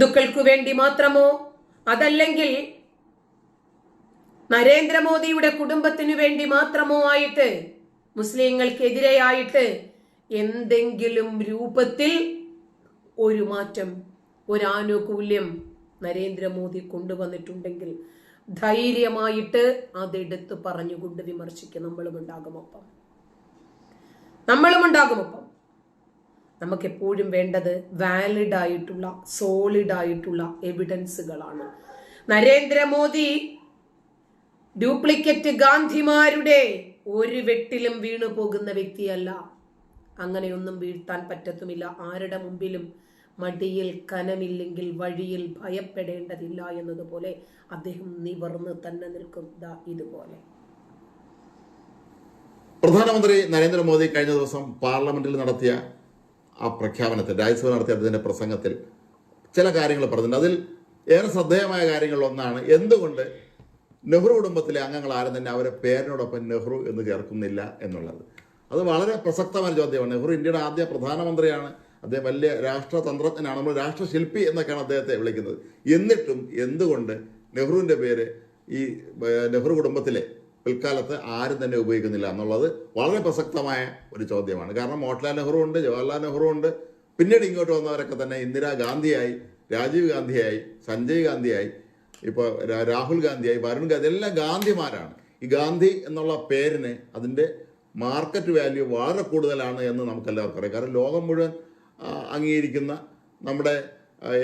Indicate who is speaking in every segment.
Speaker 1: ഹിന്ദുക്കൾക്കു വേണ്ടി മാത്രമോ? അതല്ലെങ്കിൽ നരേന്ദ്രമോദിയുടെ കുടുംബത്തിനു വേണ്ടി മാത്രമോ ആയിട്ട് മുസ്ലിങ്ങൾക്കെതിരെയായിട്ട് എന്തെങ്കിലും രൂപത്തിൽ ഒരു മാറ്റം ഒരാനുകൂല്യം നരേന്ദ്രമോദി കൊണ്ടുവന്നിട്ടുണ്ടെങ്കിൽ ധൈര്യമായിട്ട് അതെടുത്ത് പറഞ്ഞുകൊണ്ട് വിമർശിക്കും നമ്മളും ഉണ്ടാകുമൊപ്പം നമ്മളും ഉണ്ടാകുമൊപ്പം നമുക്കെപ്പോഴും വേണ്ടത് വാലിഡ് ആയിട്ടുള്ള സോളിഡ് ആയിട്ടുള്ള എവിഡൻസുകളാണ് നരേന്ദ്രമോദി ഡ്യൂപ്ലിക്കറ്റ് ഗാന്ധിമാരുടെ ഒരു വെട്ടിലും വീണു പോകുന്ന വ്യക്തിയല്ല. അങ്ങനെയൊന്നും വീഴ്ത്താൻ പറ്റത്തുമില്ല. ആരുടെ മുമ്പിലും മടിയിൽ കനമില്ലെങ്കിൽ വഴിയിൽ ഭയപ്പെടേണ്ടതില്ല എന്നതുപോലെ അദ്ദേഹം നിവർന്ന് തന്നെ നിൽക്കും. ദാ ഇതുപോലെ.
Speaker 2: പ്രധാനമന്ത്രി നരേന്ദ്രമോദി കഴിഞ്ഞ ദിവസം പാർലമെന്റിൽ നടത്തിയ ആ പ്രഖ്യാപനത്തിൽ രാജ്യസഭ നടത്തിയ അദ്ദേഹത്തിന്റെ പ്രസംഗത്തിൽ ചില കാര്യങ്ങൾ പറഞ്ഞിട്ടുണ്ട്. അതിൽ ഏറെ ശ്രദ്ധേയമായ കാര്യങ്ങളിൽ ഒന്നാണ് എന്തുകൊണ്ട് നെഹ്റു കുടുംബത്തിലെ അംഗങ്ങൾ ആരും തന്നെ അവരെ പേരിനോടൊപ്പം നെഹ്റു എന്ന് ചേർക്കുന്നില്ല എന്നുള്ളത്. അത് വളരെ പ്രസക്തമായ ചോദ്യമാണ്. നെഹ്റു ഇന്ത്യയുടെ ആദ്യ പ്രധാനമന്ത്രിയാണ്. അദ്ദേഹം വലിയ രാഷ്ട്രതന്ത്രജ്ഞനാണ്. നമ്മൾ രാഷ്ട്രശില്പി എന്നൊക്കെയാണ് അദ്ദേഹത്തെ വിളിക്കുന്നത്. എന്നിട്ടും എന്തുകൊണ്ട് നെഹ്റുവിന്റെ പേര് ഈ നെഹ്റു കുടുംബത്തിലെ പിൽക്കാലത്ത് ആരും തന്നെ ഉപയോഗിക്കുന്നില്ല എന്നുള്ളത് വളരെ പ്രസക്തമായ ഒരു ചോദ്യമാണ്. കാരണം മോട്ടിലാൽ നെഹ്റു ഉണ്ട് ജവഹർലാൽ നെഹ്റു ഉണ്ട്. പിന്നീട് ഇങ്ങോട്ട് വന്നവരൊക്കെ തന്നെ ഇന്ദിരാഗാന്ധിയായി രാജീവ് ഗാന്ധിയായി സഞ്ജയ് ഗാന്ധിയായി ഇപ്പോൾ രാഹുൽ ഗാന്ധിയായി വരുൺ ഗാന്ധി എല്ലാം ഗാന്ധിമാരാണ്. ഈ ഗാന്ധി എന്നുള്ള പേരിന് അതിന്റെ മാർക്കറ്റ് വാല്യൂ വളരെ കൂടുതലാണ് എന്ന് നമുക്കെല്ലാവർക്കും അറിയാം. കാരണം ലോകം മുഴുവൻ അംഗീകരിക്കുന്ന നമ്മുടെ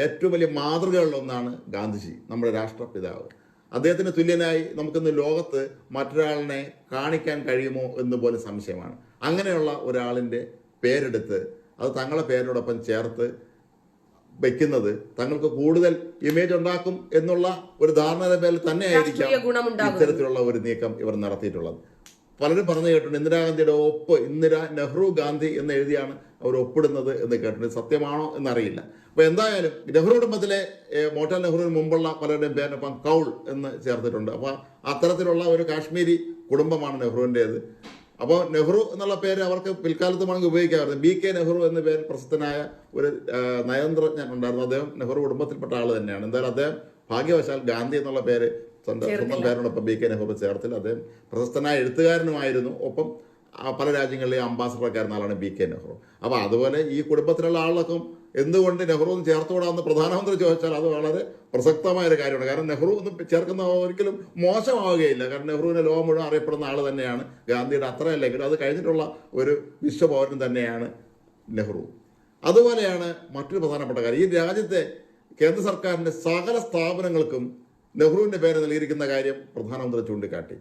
Speaker 2: ഏറ്റവും വലിയ മാതൃകകളിലൊന്നാണ് ഗാന്ധിജി നമ്മുടെ രാഷ്ട്രപിതാവ്. അദ്ദേഹത്തിന് തുല്യനായി നമുക്കിന്ന് ലോകത്ത് മറ്റൊരാളിനെ കാണിക്കാൻ കഴിയുമോ എന്ന് പോലും സംശയമാണ് അങ്ങനെയുള്ള ഒരാളിന്റെ പേരെടുത്ത് അത് തങ്ങളുടെ പേരിനോടൊപ്പം ചേർത്ത് വെക്കുന്നത് തങ്ങൾക്ക് കൂടുതൽ ഇമേജ് ഉണ്ടാക്കും എന്നുള്ള ഒരു ധാരണയുടെ പേരിൽ തന്നെയായിരിക്കാം. ഇത്തരത്തിലുള്ള ഒരു നീക്കം ഇവർ നടത്തിയിട്ടുള്ളത് പലരും പറഞ്ഞു കേട്ടിട്ടുണ്ട് ഇന്ദിരാഗാന്ധിയുടെ ഒപ്പ് ഇന്ദിര നെഹ്റു ഗാന്ധി എന്ന് എഴുതിയാണ് അവർ ഒപ്പിടുന്നത് എന്ന് കേട്ടിട്ടുണ്ട്. സത്യമാണോ എന്നറിയില്ല. അപ്പോൾ എന്തായാലും നെഹ്റു കുടുംബത്തിലെ മോട്ടാൽ നെഹ്റുവിന് മുമ്പുള്ള പലരുടെയും പേരിനൊപ്പം കൗൾ എന്ന് ചേർത്തിട്ടുണ്ട്. അപ്പോൾ അത്തരത്തിലുള്ള ഒരു കാശ്മീരി കുടുംബമാണ് നെഹ്റുവിന്റേത് അപ്പോൾ നെഹ്റു എന്നുള്ള പേര് അവർക്ക് പിൽക്കാലത്ത് വേണമെങ്കിൽ ഉപയോഗിക്കാമായിരുന്നു. ബി കെ നെഹ്റു എന്ന പേര് പ്രശസ്തനായ ഒരു നയതന്ത്രജ്ഞൻ ഉണ്ടായിരുന്നു. അദ്ദേഹം നെഹ്റു കുടുംബത്തിൽപ്പെട്ട ആൾ തന്നെയാണ്. എന്തായാലും അദ്ദേഹം ഭാഗ്യവശാൽ ഗാന്ധി എന്നുള്ള പേര് സ്വന്തം സ്വന്തം പേരോടൊപ്പം ബി കെ നെഹ്റു ചേർത്തിൽ അദ്ദേഹം പ്രശസ്തനായ എഴുത്തുകാരനുമായിരുന്നു. ഒപ്പം പല രാജ്യങ്ങളിലെയും അംബാസഡറൊക്കെ ആയിരുന്ന ആളാണ് ബി കെ നെഹ്റു. അപ്പോൾ അതുപോലെ ഈ കുടുംബത്തിലുള്ള ആളുകൾക്കും എന്തുകൊണ്ട് നെഹ്റു എന്ന് ചേർത്തുകൂടാന്ന് പ്രധാനമന്ത്രി ചോദിച്ചാൽ അത് വളരെ പ്രസക്തമായ ഒരു കാര്യമാണ്. കാരണം നെഹ്റു ഒന്നും ചേർക്കുന്ന ഒരിക്കലും മോശമാവുകയില്ല. കാരണം നെഹ്റുവിനെ ലോകം മുഴുവൻ അറിയപ്പെടുന്ന ആൾ തന്നെയാണ്. ഗാന്ധിയുടെ അത്രയല്ലെങ്കിലും അത് കഴിഞ്ഞിട്ടുള്ള ഒരു വിശ്വപൗരൻ തന്നെയാണ് നെഹ്റു. അതുപോലെയാണ് മറ്റൊരു പ്രധാനപ്പെട്ട കാര്യം. ഈ രാജ്യത്തെ കേന്ദ്ര സർക്കാരിന്റെ സകല സ്ഥാപനങ്ങൾക്കും നെഹ്റുവിന്റെ പേര് നൽകിയിരിക്കുന്ന കാര്യം പ്രധാനമന്ത്രി ചൂണ്ടിക്കാട്ടി.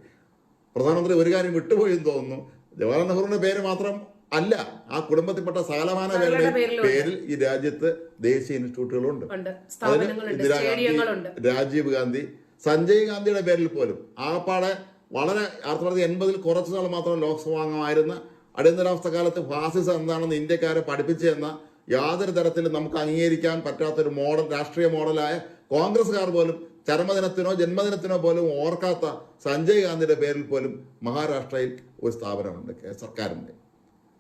Speaker 2: പ്രധാനമന്ത്രി ഒരു കാര്യം വിട്ടുപോയി എന്ന് തോന്നുന്നു. ജവഹർലാൽ നെഹ്റുവിന്റെ പേര് മാത്രം അല്ല ആ കുടുംബത്തിൽപ്പെട്ട സകലമാന പേരുടെ പേരിൽ ഈ രാജ്യത്ത് ദേശീയ ഇൻസ്റ്റിറ്റ്യൂട്ടുകളുണ്ട്. അതിന്
Speaker 1: സ്ഥാപനങ്ങളുണ്ട്
Speaker 2: ഇന്ദിരാഗാന്ധി രാജീവ് ഗാന്ധി സഞ്ജയ് ഗാന്ധിയുടെ പേരിൽ പോലും ആകപ്പാടെ വളരെ ആയിരത്തി തൊള്ളായിരത്തി എൺപതിൽ കുറച്ചു നാൾ മാത്രം ലോക്സഭാംഗമായിരുന്ന അടിയന്തരാവസ്ഥ കാലത്ത് ഫാസിസം എന്താണെന്ന് ഇന്ത്യക്കാരെ പഠിപ്പിച്ചെന്ന യാതൊരു തരത്തിലും നമുക്ക് അംഗീകരിക്കാൻ പറ്റാത്തൊരു മോഡൽ രാഷ്ട്രീയ മോഡലായ കോൺഗ്രസ്സുകാർ പോലും ചരമദിനത്തിനോ ജന്മദിനത്തിനോ പോലും ഓർക്കാത്ത സഞ്ജയ് ഗാന്ധിയുടെ പേരിൽ പോലും മഹാരാഷ്ട്രയിൽ ഒരു സ്ഥാപനമുണ്ട് സർക്കാരിന്റെ.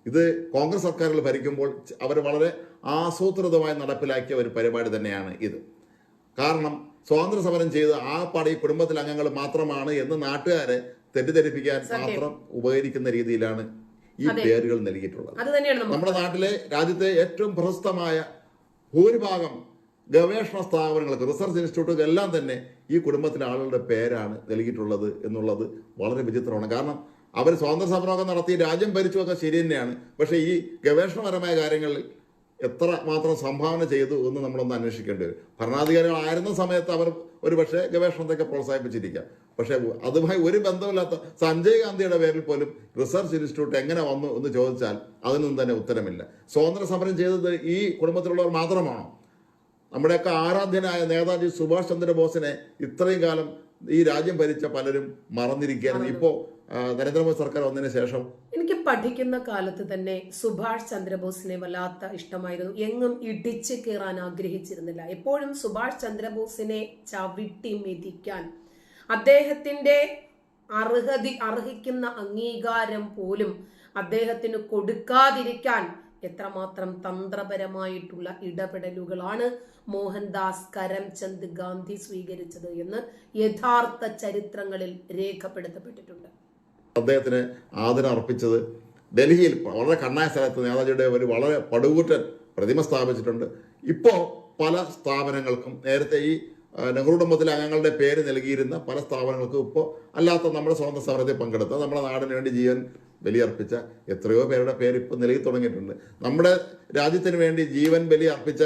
Speaker 2: ഇത് കോൺഗ്രസ് സർക്കാരുകൾ ഭരിക്കുമ്പോൾ അവർ വളരെ ആസൂത്രിതമായി നടപ്പിലാക്കിയ ഒരു പരിപാടി തന്നെയാണ് ഇത്. കാരണം സ്വാതന്ത്ര്യ സമരം ചെയ്ത് ആ പാടി ഈ കുടുംബത്തിലെ അംഗങ്ങൾ മാത്രമാണ് എന്ന് നാട്ടുകാരെ തെറ്റിദ്ധരിപ്പിക്കാൻ മാത്രം ഉപകരിക്കുന്ന രീതിയിലാണ് ഈ പേരുകൾ നൽകിയിട്ടുള്ളത്. നമ്മുടെ നാട്ടിലെ രാജ്യത്തെ ഏറ്റവും പ്രശസ്തമായ ഭൂരിഭാഗം ഗവേഷണ സ്ഥാപനങ്ങൾക്ക് റിസർച്ച് ഇൻസ്റ്റിറ്റ്യൂട്ടുകൾ എല്ലാം തന്നെ ഈ കുടുംബത്തിലെ ആളുകളുടെ പേരാണ് നൽകിയിട്ടുള്ളത് എന്നുള്ളത് വളരെ വിചിത്രമാണ്. കാരണം അവർ സ്വാതന്ത്ര്യ സമരമൊക്കെ നടത്തി രാജ്യം ഭരിച്ചുമൊക്കെ ശരി തന്നെയാണ്. പക്ഷേ ഈ ഗവേഷണപരമായ കാര്യങ്ങളിൽ എത്ര മാത്രം സംഭാവന ചെയ്തു എന്ന് നമ്മളൊന്ന് അന്വേഷിക്കേണ്ടി വരും. ഭരണാധികാരികളായിരുന്ന സമയത്ത് അവർ ഒരു പക്ഷേ ഗവേഷണത്തെയൊക്കെ പ്രോത്സാഹിപ്പിച്ചിരിക്കാം. പക്ഷേ അതുമായി ഒരു ബന്ധമില്ലാത്ത സഞ്ജയ് ഗാന്ധിയുടെ പേരിൽ പോലും റിസർച്ച് ഇൻസ്റ്റിറ്റ്യൂട്ട് എങ്ങനെ വന്നു എന്ന് ചോദിച്ചാൽ അതിനൊന്നും തന്നെ ഉത്തരമില്ല. സ്വാതന്ത്ര്യ സമരം ചെയ്തത് ഈ കുടുംബത്തിലുള്ളവർ മാത്രമാണോ? നമ്മുടെയൊക്കെ ആരാധ്യനായ നേതാജി സുഭാഷ് ചന്ദ്രബോസിനെ ഇത്രയും കാലം ഈ രാജ്യം ഭരിച്ച പലരും മറന്നിരിക്കുകയായിരുന്നു ഇപ്പോൾ നരേന്ദ്രമോദി സർക്കാർ വന്നതിന് ശേഷം?
Speaker 1: എനിക്ക് പഠിക്കുന്ന കാലത്ത് തന്നെ സുഭാഷ് ചന്ദ്രബോസിനെ വല്ലാത്ത ഇഷ്ടമായിരുന്നു. എങ്ങും ഇടിച്ച് കയറാൻ ആഗ്രഹിച്ചിരുന്നില്ല. എപ്പോഴും സുഭാഷ് ചന്ദ്രബോസിനെ ചവിട്ടി മെതിക്കാൻ അദ്ദേഹത്തിന്റെ അർഹതി അർഹിക്കുന്ന അംഗീകാരം പോലും അദ്ദേഹത്തിന് കൊടുക്കാതിരിക്കാൻ എത്രമാത്രം തന്ത്രപരമായിട്ടുള്ള ഇടപെടലുകളാണ് മോഹൻദാസ് കരംചന്ദ് ഗാന്ധി സ്വീകരിച്ചത് എന്ന് യഥാർത്ഥ ചരിത്രങ്ങളിൽ രേഖപ്പെടുത്തപ്പെട്ടിട്ടുണ്ട്.
Speaker 2: അദ്ദേഹത്തിന് ആദരം അർപ്പിച്ചത് ഡൽഹിയിൽ വളരെ കണ്ണായ സ്ഥലത്ത് നേതാജിയുടെ ഒരു വളരെ പടുകൂറ്റൻ പ്രതിമ സ്ഥാപിച്ചിട്ടുണ്ട്. ഇപ്പോൾ പല സ്ഥാപനങ്ങൾക്കും നേരത്തെ ഈ നെഹ്റു കുടുംബത്തിലെ അംഗങ്ങളുടെ പേര് നൽകിയിരുന്ന പല സ്ഥാപനങ്ങൾക്കും ഇപ്പോൾ അല്ലാത്ത നമ്മുടെ സ്വന്തം സമരത്തിൽ പങ്കെടുത്ത നമ്മുടെ നാടിന് വേണ്ടി ജീവൻ ബലിയർപ്പിച്ച എത്രയോ പേരുടെ പേര് ഇപ്പോൾ നൽകി തുടങ്ങിയിട്ടുണ്ട് നമ്മുടെ രാജ്യത്തിന് വേണ്ടി ജീവൻ ബലി അർപ്പിച്ച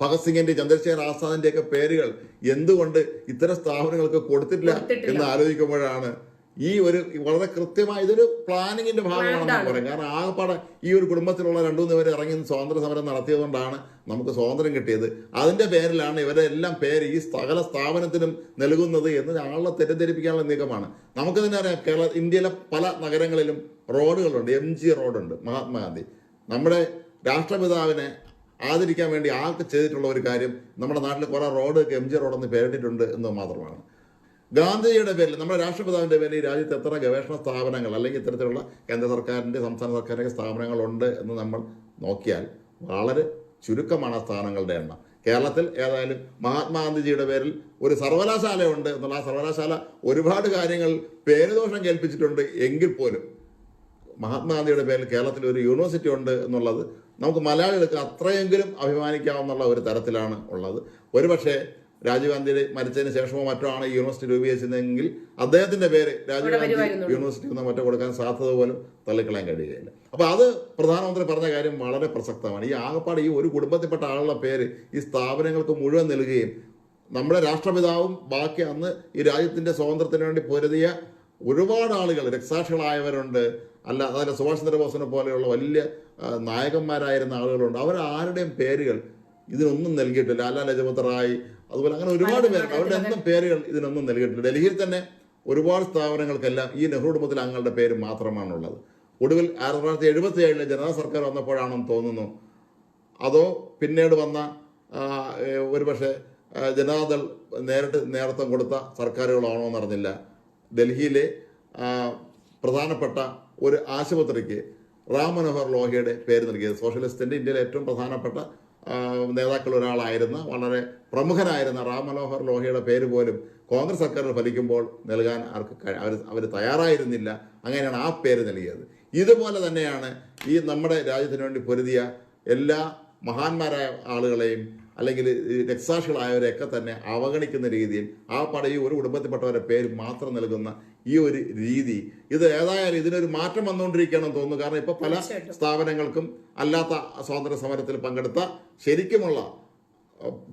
Speaker 2: ഭഗത് സിംഗിന്റെ ചന്ദ്രശേഖർ ആസാദിന്റെ ഒക്കെ പേരുകൾ എന്തുകൊണ്ട് ഇത്തരം സ്ഥാപനങ്ങൾക്ക് കൊടുത്തിട്ടില്ല
Speaker 1: കൊടുത്തിട്ടില്ല.
Speaker 2: എന്ന് ആലോചിക്കുമ്പോഴാണ് ഈ ഒരു വളരെ കൃത്യമായ ഇതൊരു പ്ലാനിങ്ങിന്റെ ഭാഗമാണെന്ന് പറയും കാരണം ആകെപ്പാടെ ഈ ഒരു കുടുംബത്തിലുള്ള രണ്ടു മൂന്ന് പേര് ഇറങ്ങി സ്വാതന്ത്ര്യ സമരം നടത്തിയതുകൊണ്ടാണ് നമുക്ക് സ്വാതന്ത്ര്യം കിട്ടിയത്. അതിന്റെ പേരിലാണ് ഇവരെ എല്ലാം പേര് ഈ സകല സ്ഥാപനത്തിനും നൽകുന്നത് എന്ന് ആളെ തെറ്റിദ്ധരിപ്പിക്കാനുള്ള നീക്കമാണ്. നമുക്ക് തന്നെ അറിയാം? കേരള ഇന്ത്യയിലെ പല നഗരങ്ങളിലും റോഡുകളുണ്ട്. എം ജി റോഡുണ്ട് മഹാത്മാഗാന്ധി. നമ്മുടെ രാഷ്ട്രപിതാവിനെ ആദരിക്കാൻ വേണ്ടി ആൾക്ക് ചെയ്തിട്ടുള്ള ഒരു കാര്യം നമ്മുടെ നാട്ടിൽ കുറെ റോഡ് എം ജി എന്ന് പേരിട്ടിട്ടുണ്ട് എന്ന് മാത്രമാണ്. ഗാന്ധിജിയുടെ പേരിൽ നമ്മുടെ രാഷ്ട്രപിതാവിന്റെ പേരിൽ ഈ രാജ്യത്ത് എത്ര ഗവേഷണ സ്ഥാപനങ്ങൾ അല്ലെങ്കിൽ ഇത്തരത്തിലുള്ള കേന്ദ്ര സർക്കാരിന്റെ സംസ്ഥാന സർക്കാരിന്റെ സ്ഥാപനങ്ങളുണ്ട് എന്ന് നമ്മൾ നോക്കിയാൽ വളരെ ചുരുക്കമാണ് ആ സ്ഥാനങ്ങളുടെ എണ്ണം. കേരളത്തിൽ ഏതായാലും മഹാത്മാഗാന്ധിജിയുടെ പേരിൽ ഒരു സർവകലാശാലയുണ്ട് എന്നുള്ള ആ സർവകലാശാല ഒരുപാട് കാര്യങ്ങൾ പേരുദോഷം കേൾപ്പിച്ചിട്ടുണ്ട് എങ്കിൽ പോലും. മഹാത്മാഗാന്ധിയുടെ പേരിൽ കേരളത്തിൽ ഒരു യൂണിവേഴ്സിറ്റി ഉണ്ട് എന്നുള്ളത് നമുക്ക് മലയാളികൾക്ക് അത്രയെങ്കിലും അഭിമാനിക്കാവുന്ന ഒരു തരത്തിലാണ് ഉള്ളത്. ഒരുപക്ഷെ രാജീവ് ഗാന്ധി മരിച്ചതിന് ശേഷമോ മറ്റോ ആണ് യൂണിവേഴ്സിറ്റി രൂപീകരിച്ചതെങ്കിൽ അദ്ദേഹത്തിന്റെ പേര് രാജീവ് ഗാന്ധി യൂണിവേഴ്സിറ്റി നിന്ന് മറ്റോ കൊടുക്കാൻ സാധ്യത പോലും തള്ളിക്കളയാൻ കഴിയുകയില്ല. അപ്പൊ അത് പ്രധാനമന്ത്രി പറഞ്ഞ കാര്യം വളരെ പ്രസക്തമാണ്. ഈ ആകപ്പാട് ഈ ഒരു കുടുംബത്തിൽപ്പെട്ട ആളുടെ പേര് ഈ സ്ഥാപനങ്ങൾക്ക് മുഴുവൻ നൽകുകയും നമ്മുടെ രാഷ്ട്രപിതാവും ബാക്കി അന്ന് ഈ രാജ്യത്തിന്റെ സ്വാതന്ത്ര്യത്തിന് വേണ്ടി പൊരുതിയ ഒരുപാട് ആളുകൾ രക്സാക്ഷികളായവരുണ്ട് അല്ല അതായത് സുഭാഷ് ചന്ദ്രബോസിനെ പോലെയുള്ള വലിയ നായകന്മാരായിരുന്ന ആളുകളുണ്ട്. അവർ ആരുടെയും പേരുകൾ ഇതിനൊന്നും നൽകിയിട്ടില്ല. ലാലാ ലജപത് റായ് അതുപോലെ അങ്ങനെ ഒരുപാട് പേർ അവരുടെ ഒന്നും പേരുകൾ ഇതിനൊന്നും നൽകിയിട്ടില്ല. ഡൽഹിയിൽ തന്നെ ഒരുപാട് സ്ഥാപനങ്ങൾക്കെല്ലാം ഈ നെഹ്റു കുടുംബത്തിലെ അംഗങ്ങളുടെ പേര് മാത്രമാണുള്ളത്. ഒടുവിൽ ആയിരത്തി തൊള്ളായിരത്തി എഴുപത്തി ഏഴിലെ ജനതാ സർക്കാർ വന്നപ്പോഴാണെന്ന് തോന്നുന്നു. അതോ പിന്നീട് വന്ന ഒരുപക്ഷെ ജനതാദൾ നേരിട്ട് നേതൃത്വം കൊടുത്ത സർക്കാരുകളാണോ എന്നറിഞ്ഞില്ല. ഡൽഹിയിലെ പ്രധാനപ്പെട്ട ഒരു ആശുപത്രിക്ക് റാം മനോഹർ ലോഹയുടെ പേര് നൽകിയത് സോഷ്യലിസ്റ്റിന്റെ ഇന്ത്യയിലെ ഏറ്റവും പ്രധാനപ്പെട്ട നേതാക്കൾ ഒരാളായിരുന്ന വളരെ പ്രമുഖനായിരുന്ന റാം മനോഹർ ലോഹയുടെ പേര് പോലും കോൺഗ്രസ് സർക്കാരിൽ ഫലിക്കുമ്പോൾ നൽകാൻ അവർക്ക് അവർ അവർ തയ്യാറായിരുന്നില്ല. അങ്ങനെയാണ് ആ പേര് നൽകിയത്. ഇതുപോലെ തന്നെയാണ് ഈ നമ്മുടെ രാജ്യത്തിന് വേണ്ടി പൊരുതിയ എല്ലാ മഹാന്മാരായ ആളുകളെയും അല്ലെങ്കിൽ രക്തസാക്ഷികളായവരെയൊക്കെ തന്നെ അവഗണിക്കുന്ന രീതിയിൽ ആ പടയിൽ ഒരു കുടുംബത്തിൽപ്പെട്ടവരെ പേര് മാത്രം നൽകുന്ന ഈ ഒരു രീതി. ഇത് ഏതായാലും ഇതിനൊരു മാറ്റം വന്നുകൊണ്ടിരിക്കുകയാണെന്ന് തോന്നുന്നു. കാരണം ഇപ്പോൾ പല സ്ഥാപനങ്ങൾക്കും അല്ലാത്ത സ്വാതന്ത്ര്യ സമരത്തിൽ പങ്കെടുത്ത ശരിക്കുമുള്ള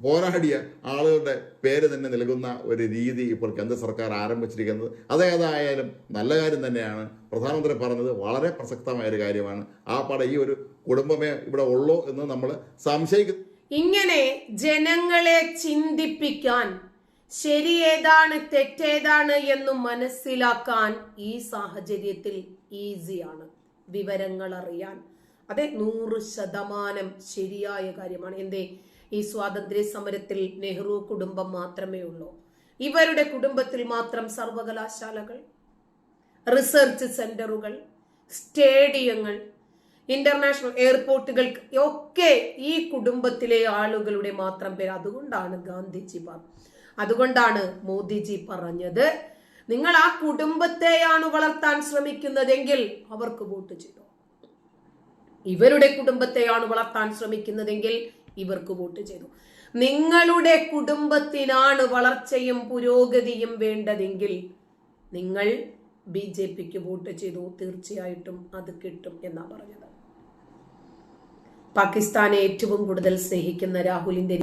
Speaker 2: പോരാടിയ ആളുകളുടെ പേര് തന്നെ നൽകുന്ന ഒരു രീതി ഇപ്പോൾ കേന്ദ്ര സർക്കാർ ആരംഭിച്ചിരിക്കുന്നത്. അതേതായാലും നല്ല കാര്യം തന്നെയാണ്. പ്രധാനമന്ത്രി പറഞ്ഞത് വളരെ പ്രസക്തമായ ഒരു കാര്യമാണ്. ആ പട ഈ ഒരു കുടുംബമേ ഇവിടെ ഉള്ളൂ എന്ന് നമ്മൾ സംശയിക്കുന്നു
Speaker 1: ഇങ്ങനെ ജനങ്ങളെ ചിന്തിപ്പിക്കാൻ ശരിയേതാണ് തെറ്റേതാണ് എന്ന് മനസ്സിലാക്കാൻ ഈ സാഹചര്യത്തിൽ ഈസിയാണ് വിവരങ്ങൾ അറിയാൻ. അതെ നൂറ് ശതമാനം ശരിയായ കാര്യമാണ്. എന്തേ? ഈ സ്വാതന്ത്ര്യ സമരത്തിൽ നെഹ്റു കുടുംബം മാത്രമേ ഉള്ളൂ. ഇവരുടെ കുടുംബത്തിൽ മാത്രം സർവകലാശാലകൾ റിസർച്ച് സെന്ററുകൾ സ്റ്റേഡിയങ്ങൾ ഇന്റർനാഷണൽ എയർപോർട്ടുകൾക്ക് ഒക്കെ ഈ കുടുംബത്തിലെ ആളുകളുടെ മാത്രം പേര്. അതുകൊണ്ടാണ് ഗാന്ധിജി പറഞ്ഞത് അതുകൊണ്ടാണ് മോദിജി പറഞ്ഞത്. നിങ്ങൾ ആ കുടുംബത്തെയാണ് വളർത്താൻ ശ്രമിക്കുന്നതെങ്കിൽ അവർക്ക് വോട്ട് ചെയ്തു? ഇവരുടെ കുടുംബത്തെയാണ് വളർത്താൻ ശ്രമിക്കുന്നതെങ്കിൽ ഇവർക്ക് വോട്ട് ചെയ്തു? നിങ്ങളുടെ കുടുംബത്തിനാണ് വളർച്ചയും പുരോഗതിയും വേണ്ടതെങ്കിൽ നിങ്ങൾ ബി ജെ പിക്ക് വോട്ട് ചെയ്തു? തീർച്ചയായിട്ടും അത് കിട്ടും എന്നാ പറഞ്ഞത്. പാകിസ്ഥാനെ ഏറ്റവും കൂടുതൽ സ്നേഹിക്കുന്ന രാഹുലിന്റെ